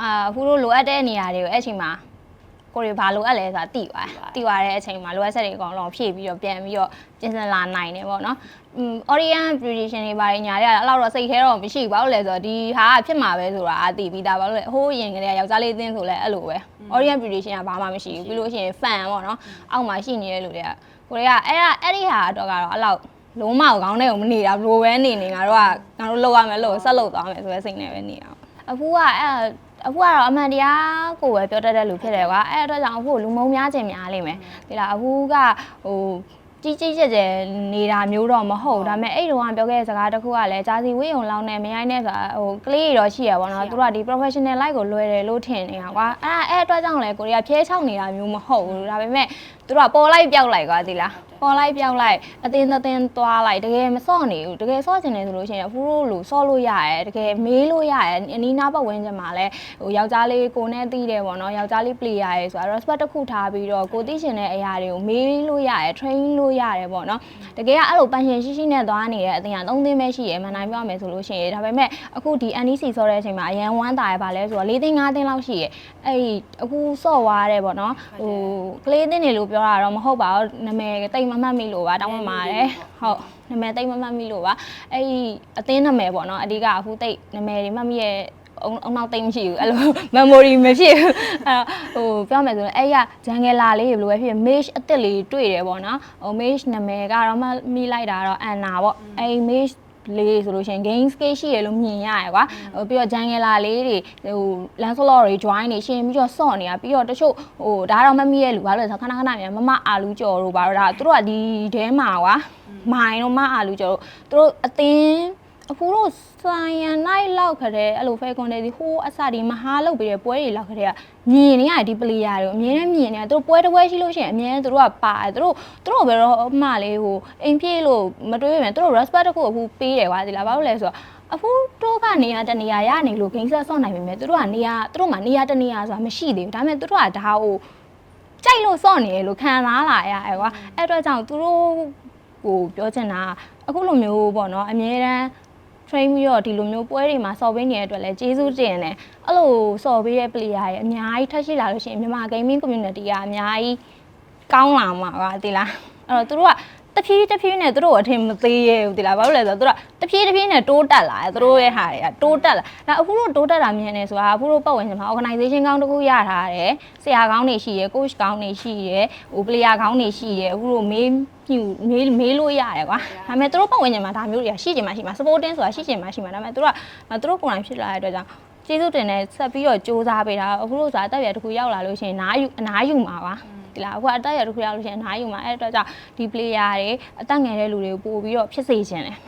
အာအခုတို့လိုအပ်တဲ့နေရာတွေကိုအဲ့အချိန်မှာကိုရီဘာလိုအပ်လဲဆိုတာသိသွားသိသွားတဲ့အချိန်မှာလိုအပ်ချက်တွေအကုန်လုံးဖြည့်ပြီးတော့ပြန်ပြီးတော့ပြင်ဆင်လာနိုင်တယ်ပေါ့နော်อืม Orient Beautician တွေဘာတွေညာတွေကအဲ့လောက်တော့စိတ်ထဲတော့မရှိဘူးဘာလို့လဲဆိုတော့ဒီဟာကဖြစ်မှာပဲဆိုတာအသိပြီးသားဘာလို့လဲဟိုးရင်ကလေးကယောက်ျားလေးအသင်းဆိုလဲအဲ့လိုပဲ Orient Beautician ကဘာမှမရှိဘူးပြီးလို့ရှိရင် fan ပေါ့နော်အောက်မှာရှိနေတဲ့လူတွေကကိုရီကအဲ့ဒါအဲ့ဒီဟာတော့ကတော့အဲ့လောက်လုံးမကောင်းတဲ့ကိုမနေတာဘလိုပဲနေနေငါတို့ကငါတို့လောက်ရမယ်လို့ဆက်လုပ်သွားမယ်ဆိုတဲ့စိတ်နဲ့ပဲနေတာအခုကအဲ့ အခုကတော့အမှန်တရားကိုပဲပြောတတ်တဲ့လူဖြစ်တယ်ကွာအဲ့အတွက်ကြောင့်အခုလူမုံများခြင်းများလိမ့်မယ်ဒီလားအခုကဟိုကြီးကြီးကျယ်ကျယ်နေတာမျိုးတော့မဟုတ်ဒါပေမဲ့အဲ့တုန်းကပြောခဲ့တဲ့စကားတစ်ခုကလည်းဂျာစီဝေးုံလောင်းနဲ့မရိုင်းနဲ့ဆိုတာဟိုကလေးတွေတော့ရှိရပါတော့သူတို့ကဒီ professional life ကိုလွယ်တယ်လို့ထင်နေတာကွာအဲ့အဲ့အတွက်ကြောင့်လည်းကိုရီးယားဖြဲချောက်နေတာမျိုးမဟုတ်ဘူးဒါပေမဲ့သူတို့ကပေါ်လိုက်ပြောက်လိုက်ကွာဒီလား ပေါ်လိုက်ပြောက်လိုက်အတင်းအတင်းသွားလိုက်တကယ်မစော့နေဘူးတကယ်စော့ကျင်နေဆိုလို့ရှိရင်အဖူးတို့လူစော့လို့ရရဲတကယ်မေးလို့ရရဲအနီးနားပတ်ဝန်းကျင်မှာလည်းဟိုယောက်ျားလေးကိုနဲ့တီးတယ်ပေါ့နော်ယောက်ျားလေး player ရဲဆိုတာ respect တစ်ခုထားပြီးတော့ကိုသိချင်တဲ့အရာတွေကိုမေးလို့ရရဲ train လို့ရတယ်ပေါ့နော်တကယ်ကအဲ့လိုပန်ရှင်ရှိရှိနဲ့သွားနေတဲ့အတင်က၃သိန်းပဲရှိရဲမှန်တိုင်းပြောမယ်ဆိုလို့ရှိရင်ဒါပေမဲ့အခုဒီ NEC ဆော့တဲ့အချိန်မှာအရန်ဝမ်းတာရပါလဲဆိုတော့၄သိန်း၅သိန်းလောက်ရှိရဲအဲ့ဒီအခုဆော့သွားတယ်ပေါ့နော်ဟိုကလေးသိန်းနေလို့ပြောတာတော့မဟုတ်ပါဘူးနာမည်တိတ်မမှတ်မိလို့ပါတောင်းပန်ပါတယ်ဟုတ်နာမည်တိတ်မမှတ်မိလို့ပါအဲ့ဒီအသင်းနာမည်ပေါ့နော်အဓိကအခုတိတ်နာမည်တွေမှတ်မိရဲ့အုံအုံနောက်သိမ့်မရှိဘူးအဲ့လို memory မဖြစ်ဘူးအဲ့တော့ဟိုပြောမယ်ဆိုရင်အဲ့ရဂျန်ဂယ်လာလေးဘယ်လိုပဲဖြစ် mesh အစ်စ်လေးတွေ့တယ်ပေါ့နော်ဟို mesh နာမည်ကတော့မှမိလိုက်တာတော့အန်နာပေါ့အဲ့ mesh လေးဆိုလို့ရှိရင် game scale ရှိရလို့မြင်ရရကွာဟိုပြီးတော့ jungle လေးတွေဟို lancelot တွေ join တွေရှင်ပြီးတော့စော့နေတာပြီးတော့တချို့ဟိုဒါတော့မမိရဲ့လူဘာလို့လဲဆိုတော့ခဏခဏမြန်မမအာလူကြော်တို့ဘာလို့ဒါသူတို့ကဒီထဲမှာကွာမိုင်တော့မအာလူကြော်တို့သူတို့အသင်း အခုတို့ဆိုင်ရန်နိုင်လောက်ခတဲ့အဲ့လိုဖဲကွန်တဲ့ဒီဟိုးအစဒီမဟာလောက်ပြီးတဲ့ပွဲတွေလောက်ခတဲ့ကမြင်နေရတယ်ဒီပလေယာတွေကိုအမြဲတမ်းမြင်နေတယ်သူတို့ပွဲတစ်ပွဲရှိလို့ရှိရင်အမြဲတမ်းသူတို့ကပါတယ်သူတို့သူတို့ဘယ်တော့မှလေးဟိုအိမ်ပြေးလို့မတွေးပြန်သူတို့ respect တစ်ခုအခုပေးတယ်ကွာဒီလားဘာလို့လဲဆိုတော့အဖူးတို့ကနေရာတနေရာရနေလို့ဂိမ်းဆက်ဆော့နိုင်ပေမဲ့သူတို့ကနေရာသူတို့မှာနေရာတနေရာဆိုတာမရှိသေးဘူးဒါပေမဲ့သူတို့ကဒါဟိုကြိုက်လို့ဆော့နေရလို့ခံစားလာရရကွာအဲ့အတွက်ကြောင့်သူတို့ဟိုပြောချင်တာအခုလိုမျိုးပေါ့နော်အမြဲတမ်း train ပြီးတော့ဒီလိုမျိုးပွဲတွေမှာစော်ပေးနေတဲ့အတွက်လည်းကျေးဇူးတင်တယ်အဲ့လိုစော်ပေးတဲ့ player တွေအများကြီးထပ်ရှိလာလို့ရှိရင်မြန်မာ gaming community ကအများကြီးကောင်းလာမှာပါဒီလားအဲ့တော့သူတို့က တဖြည်းတဖြည်းနဲ့သူတို့အထင်မသေးရဘူးဒီလားဘာလို့လဲဆိုတော့သူတို့ကတဖြည်းတဖြည်းနဲ့တိုးတက်လာတယ်သူတို့ရဲ့ဟာတွေကတိုးတက်လာဒါအခုတို့တိုးတက်တာမြင်နေဆိုတာအခုတို့ပတ်ဝန်းကျင်မှာ organization ကောင်းတစ်ခုရထားတယ်ဆရာကောင်းတွေရှိရယ် coach ကောင်းတွေရှိရယ်ဟို player ကောင်းတွေရှိရယ်အခုတို့မေးညူမေးမေးလို့ရတယ်ကွာဒါပေမဲ့သူတို့ပတ်ဝန်းကျင်မှာဒါမျိုးတွေကရှိချင်မှရှိမှာ supporting ဆိုတာရှိချင်မှရှိမှာဒါပေမဲ့သူတို့ကသူတို့ကိုယ်တိုင်ဖြစ်လာတဲ့အတွက်ကြောင့်ကျေးဇူးတင်တဲ့ဆက်ပြီးတော့စူးစမ်းပေးတာအခုလို့ဆိုတာအတက်ရတစ်ခုရောက်လာလို့ရှိရင်နားယူအနားယူမှာပါ ဒီလားအခုအတက်ရတစ်ခုရောက်လို့ရှိရင်အနားယူမှာအဲ့အတွက်ကြောင့်ဒီ player တွေအသက်ငယ်တဲ့လူတွေကိုပို့ပြီးတော့ဖြစ်စေခြင်းတယ်